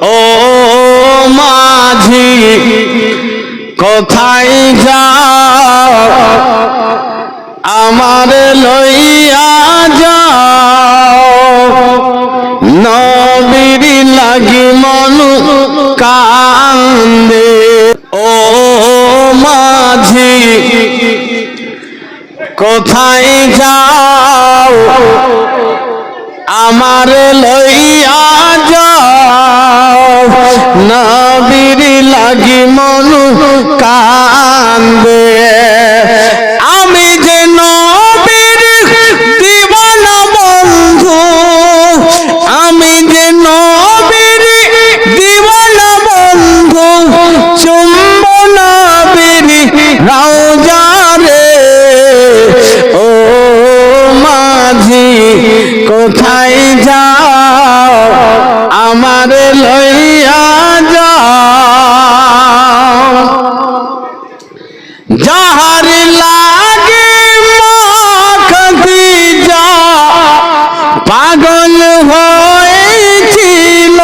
ও মাঝি, কোথায় যাও? আমার লইয়া যাও। নবীর লাগি মনু কান্দে। ও মাঝি, কোথায় যাও? আমার লইয়া যাও। নবীর লাগি মনু কান্দে কোথায় যাও? আমার লইয়া যাও। যাহার লাগে যা পাগল হয়েছিল।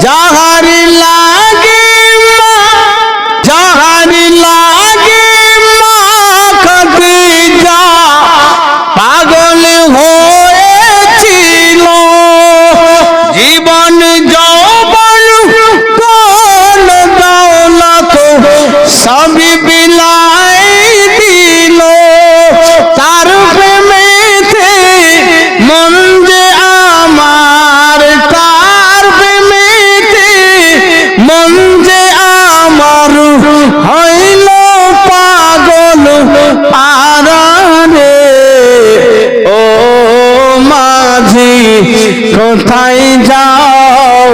যাহার বিলাই দিল। তার প্রেমেতে মন যে আমার, তার প্রেমেতে মন যে আমার। হইল পাগল পারারে ও মাঝি, কোথায় যাও?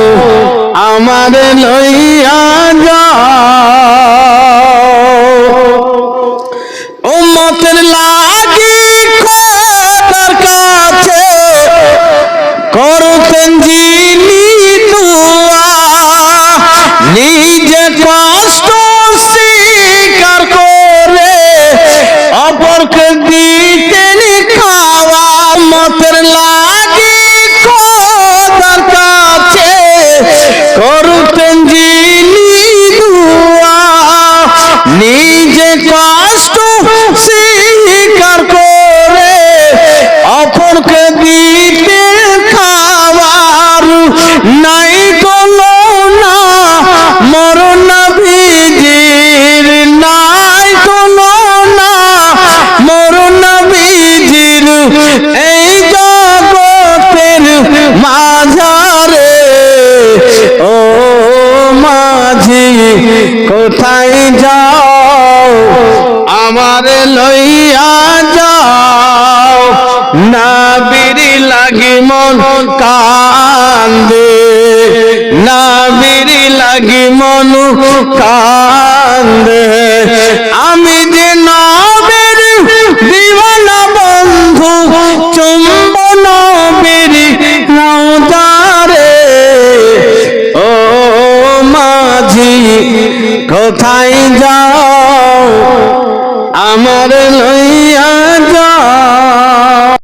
আমার লইয়া যাও। উম্মতের লাগি খোদার কাছে। করতেন যিনি দুয়া। নিজে কষ্ট স্বীকার করে অপরকে দিতে খাবার নাই। কোথায় যাও? আমার লইয়া যাও। না বিড়ি লাগি মন কান্দে। না বিড়ি লাগি মন কান্দে। আমি যে কোথায় যাও? আমার লইয়া যাও।